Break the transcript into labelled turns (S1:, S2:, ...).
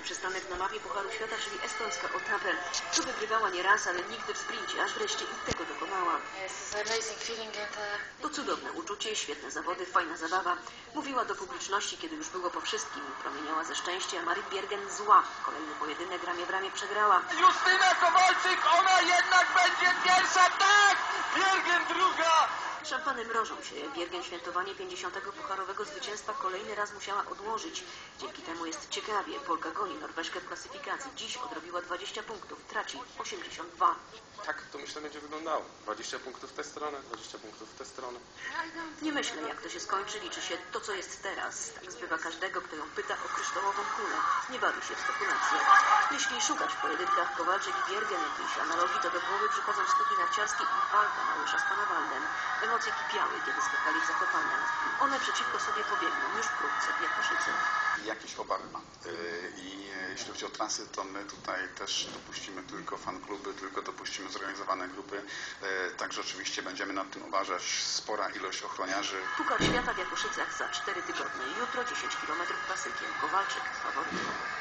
S1: Znany przystanek na mapie Pucharu Świata, czyli estońska Otapę. Tu wygrywała nie raz, ale nigdy w sprincie, aż wreszcie i tego dokonała. To cudowne uczucie, świetne zawody, fajna zabawa. Mówiła do publiczności, kiedy już było po wszystkim. Promieniała ze szczęścia. Marit Biergen zła. Kolejny pojedynek ramię w ramię przegrała.
S2: Justyna Kowalczyk, ona jednak będzie pierwsza, tak! Biergen druga!
S1: Szampany mrożą się. Biergen świętowanie 50. pucharowego zwycięstwa kolejny raz musiała odłożyć. Dzięki temu jest ciekawie. Polka goni Norweszkę w klasyfikacji. Dziś odrobiła 20 punktów. Traci 82.
S3: Tak to myślę będzie wyglądało. 20 punktów w tę stronę, 20 punktów w tę stronę.
S1: Nie myślę, jak to się skończy. Liczy się to, co jest teraz. Tak zbywa każdego, kto ją pyta o kryształową kulę. Nie bawi się w spekulacje. Jeśli szukać w pojedynkach Kowalczyk i Biergen jakiejś analogii, to do głowy przychodzą skoki narciarskie i walka Małysza z Panawaldem. Emocje kipiały, kiedy skakali w. One przeciwko sobie pobiegną już wkrótce w Jakoszyce.
S4: jakieś obawy mam. Yy, I jeśli chodzi o trasy, to my tutaj też dopuścimy tylko fan kluby, tylko dopuścimy zorganizowane grupy. Yy, Także oczywiście będziemy nad tym uważać. Spora ilość ochroniarzy.
S1: Puchar Świata w Jakoszycach za 4 tygodnie. Jutro 10 km klasykiem. Kowalczyk faworytem.